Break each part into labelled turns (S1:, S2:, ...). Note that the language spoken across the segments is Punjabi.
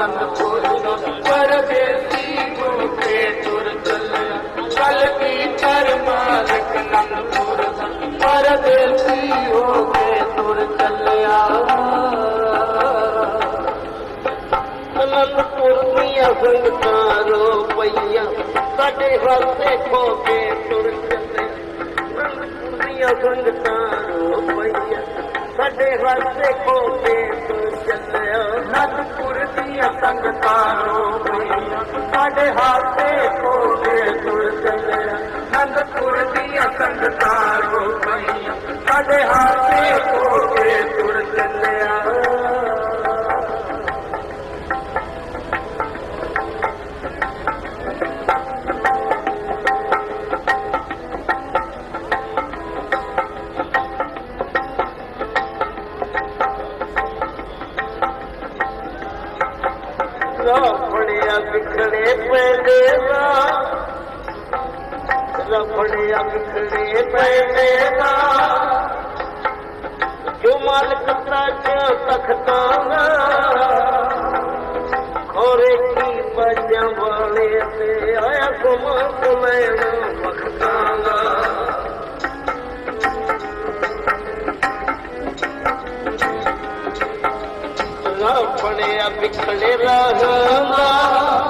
S1: ਮਾਲਕ ਨੰਦਪੁਰ ਦਾ ਪਰਦੇਸੀ ਹੋ ਕੇ ਤੁਰ ਚੱਲਿਆ ਕਲਗੀ ਧਰ ਮਾਲਕ ਨੰਦਪੁਰ ਦਾ ਪਰਦੇਸੀ ਹੋ ਕੇ ਤੁਰ ਚੱਲਿਆ।
S2: ਅਨੰਦਪੁਰ ਦੀਆਂ ਸੰਗਤਾਂ ਰੋ ਪਈਆਂ। ਸਾਡੇ ਵਾਸਤੇ ਖੋ ਕੇ ਤੁਰ ਚੱਲਿਆ ਅਨੰਦਪੁਰ ਦੀਆਂ ਸੰਗਤਾਂ ਰੋ ਪਈਆਂ। ਸਾਡੇ ਵਾਸਤੇ
S1: ਨੰਦਪੁਰ ਦੀਆਂ
S2: ਆਪਣੇ ਵਿਖੜੇ ਪੈਂਦੇ ਨਾ। ਜੋ ਮਾਲਕ ਤਰਾਜ ਤਖਤਾਂ ਦਾ ਖੋਰੇ ਕੀ ਬੱਜਾਂ ਵਾਲੇ ਤੇ ਆਇਆ ਗੁਮ ਕੁਲੈਣ ਮਖਤਾਂ ਦਾ ਰਫੜਿਆ ਵਿਖੜੇ ਰਹਦਾ। ਜੋ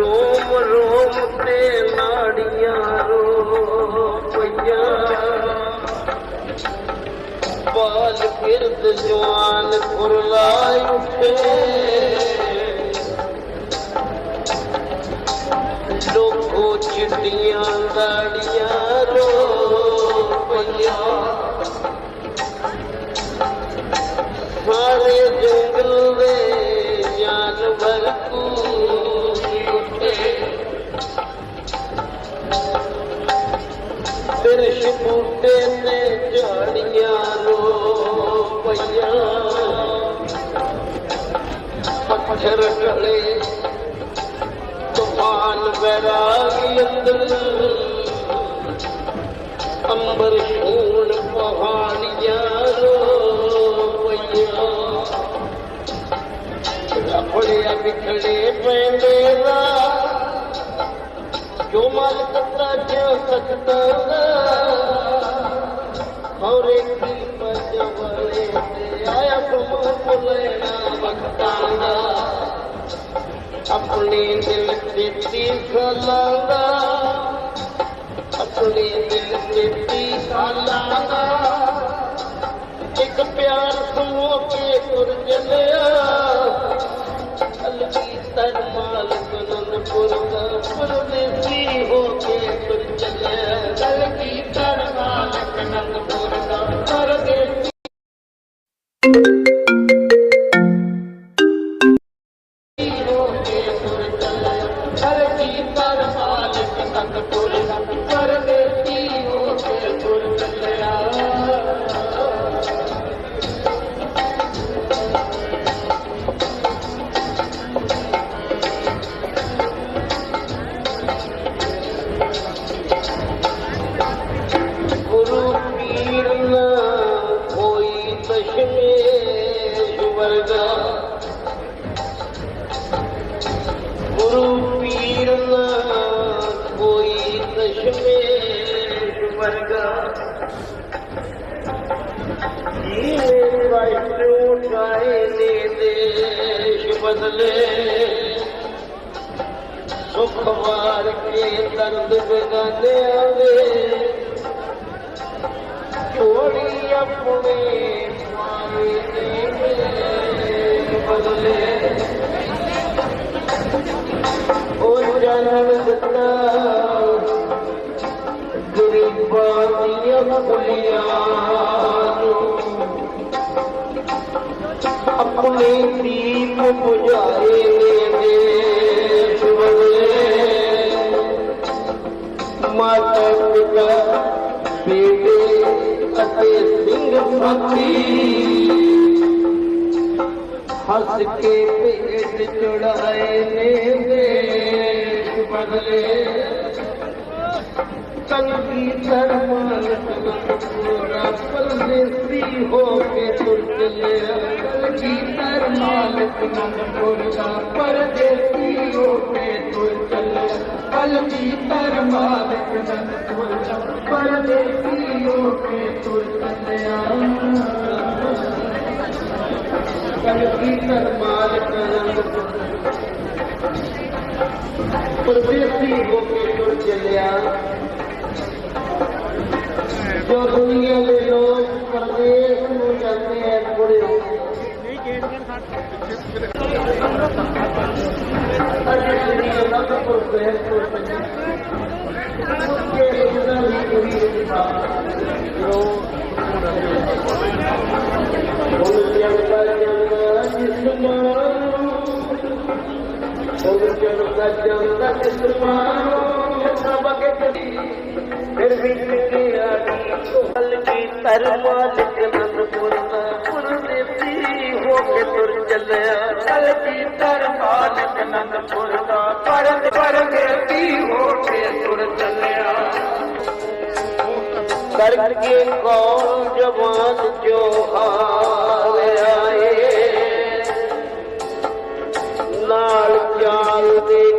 S2: ਰੋਮ ਰੋਮ ਤੇ ਨਾੜੀਆਂ ਰੋ ਪਈਆਂ। ਬਾਲ ਗਿਰਦ ਜਵਾਨ ਫੁਰਲਾਈ ਉੱਠੇ। ਬਿਰਸ਼ ਬੂਟੇ ਤੇ ਝਾੜੀਆਂ ਰੋ ਪਈਆਂ। ਪੱਥਰ ਢਲੇ ਤੂਫਾਨ ਵੈਰਾਗੀ ਅੰਦਰ। ਅੰਬਰ ਛੂਣ ਪਹਾੜੀਆਂ ਰੋ ਪਈਆਂ। ਆਪਣੇ ਵਿਖੜੇ ਪੈਂਦੇ ਦਾ ਜੋ ਮਾਲਕ ਤਰਾਜ ਸਕਦਾ ਹੌਰੇ ਕੀ ਪਜਵਲੇ ਤੇ ਆਇਆ ਤੁਮ ਪੁਲੇਣਾ ਵਕਤਾਂ ਦਾ। ਆਪਣੇ ਦਿਲ ਤੇ ਤੀਰ ਲਾਂਦਾ ਆਪਣੇ ਦਿਲ ਤੇ ਤੀਰ ਲਾਂਦਾ ਇੱਕ ਪਿਆਰ ਸਮੋ ਕੇ ਤੁਰ ਚੱਲਿਆ। ਅਲਕੀ ਤਨ ਮਾਲਕ ਨੰਦਪੁਰ ਦਾ ਪਰਦੇਸੀ ਹੋ ਕੇ ਤੁਰ ਚੱਲਿਆ।
S1: ਕਲਗੀ ਧਰ ਮਾਲਕ ਨੰਦਪੁਰ
S2: ਵਾਹਿਗੁਰੂ ਗਾਏ ਨੇ ਦੇਸ਼ ਬਦਲੇ ਸੁਖ ਵਾਰ ਕੇ ਦਰਦ ਬਗਾਨਿਆਂ ਦੇ ਚੋਰੀ ਆਪਣੇ ਮਾਰੇ ਦੇ ਬਦਲੇ ਉਹ ਜਨਮ ਦਿੱਤਾ ਆਪਣੇ ਦੀਪ ਬੁਝਾਏ ਨੇ ਦੇਸ਼ ਬਦਲੇ। ਮਾਤਾ ਪਿਤਾ, ਬੇਟੇ ਅਤੇ ਸਿੰਘ ਸਾਥੀ ਹੱਸ ਕੇ ਭੇਟ ਚੜਾਏ ਨੇ ਦੇਸ਼ ਬਦਲੇ। ਚੰਗੀ ਧਰਮਾਂ ਪੂਰਾ ਪਰਦੇਸੀ ਹੋ ਕੇ ਤੁਰ ਚੱਲਿਆ
S1: ਜੀ ਤਰ ਮਾਲਕ ਨੰਦਪੁਰ ਦਾ ਪਰਦੇਸੀ ਹੋ ਕੇ ਤੁਰ ਚੱਲਿਆ ਕਲਗੀ ਤਰ ਮਾਲਕ ਨੰਦਪੁਰ ਦਾ ਪਰਦੇਸੀ ਹੋ ਕੇ
S2: ਜੋ ਦੁਨੀਆ ਦੇ ਲੋਕ ਪਰਦੇਸ ਨੂੰ ਜਾਂਦੇ ਐ ਬੁੜੇ ਅਜੇ ਦੁਨੀਆ ਦਾ ਪਰਦੇਸ ਤੋਂ ਪੰਜੀ ਮੁੱਕੇ ਇਹਨਾਂ ਦੀ ਕੋਈ ਜੋ ਉਹ ਜਨਤਾ ਜਨਤਾ ਜਿਸਮਾਨ ਉਹ ਜਨਤਾ ਜਨਤਾ ਜਿਸਮਾਨ ਸਭ ਕੇ ਫਿਰ ਵੀ ਕਿਹਾ तरदा तुर चर् कवान जो लाल ज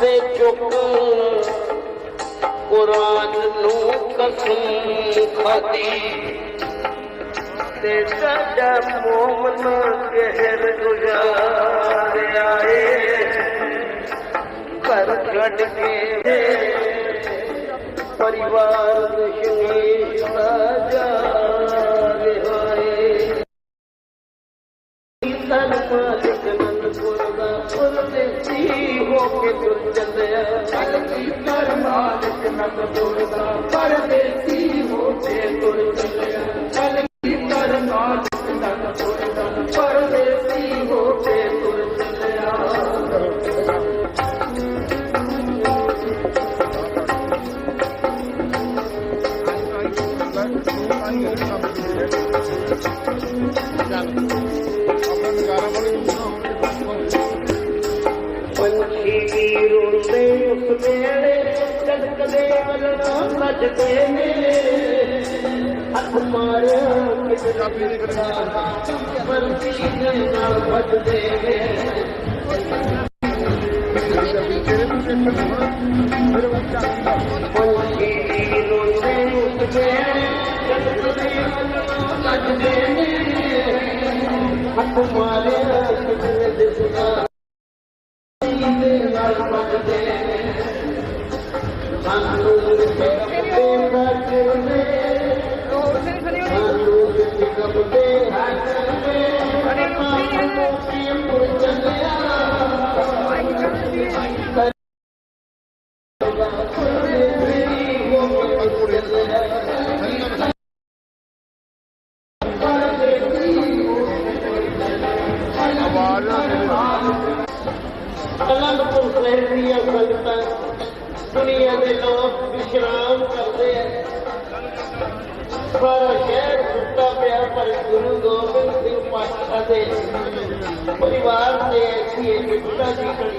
S2: ਸਿਰ ਤੇ ਕੁਰਾਨ ਨੂੰ ਕਸਮ ਖਾਦੀ। ਤੇ ਸਾਡਾ ਮੋਮਨ ਕਹਿਰ ਗੁਜ਼ਾਰਿਆ ਏ। ਘਰ ਛੱਡ ਕੇ ਪਰਿਵਾਰ ਦੁਸ਼ਮਣੀ ਦਾ ਜਾ ਰਿਹਾ ਏ। ਤਨ ਮਾਲਿਕ ਨੰਦਪੁਰ ਦਾ ਪਰਦੇਸੀ ਹੋ ਕੇ ਤੁਰ ਚੱਲਿਆ
S1: ਕਲਗੀ ਤਰ ਮਾਲਕ ਨੰਦਪੁਰ ਦਾ ਪਰਦੇਸੀ ਹੋ ਕੇ ਤੁਰ ਚੱਲਿਆ ਕਲਗੀ ਤਰ ਮਾਲਕ ਨੰਦਪੁਰ ਦਾ ਪਰਦੇਸੀ ਹੋ ਕੇ ਤੁਰ ਚੱਲਿਆ
S2: ਪੰਛੀ ਵਲਣਾ ਹੱਥ ਮਾਰਿਆ ਕਿਸੇ ਦਾ ਕਰਦਾ ਪੰਛੀ ਦੇ ਨਾਲ ਵੱਜਦੇ ਨੇ ਪੰਛੀ ਰੋਂਦੇ ਉਸ ਵੇਲੇ ਕਦ ਕਦੇ ਨੇ। ਹੱਥ ਮਾਰਿਆ ਅਨੰਦਪੁਰ ਸਾਹਿਬ ਦੀਆਂ ਸੰਗਤਾਂ ਦੁਨੀਆ ਦੇ ਲੋਕ ਵਿਸ਼ਰਾਮ ਕਰਦੇ ਆ ਸਾਰਾ ਸ਼ਹਿਰ ਸੁੱਤਾ ਪਿਆ ਪਰ ਗੁਰੂ ਗੋਬਿੰਦ ਸਿੰਘ ਪਾਤਸ਼ਾਹ ਦੇ ਪਰਿਵਾਰ ਦੇ ਐਸੀ ਇੱਕ ਜੀ ਖੜੀ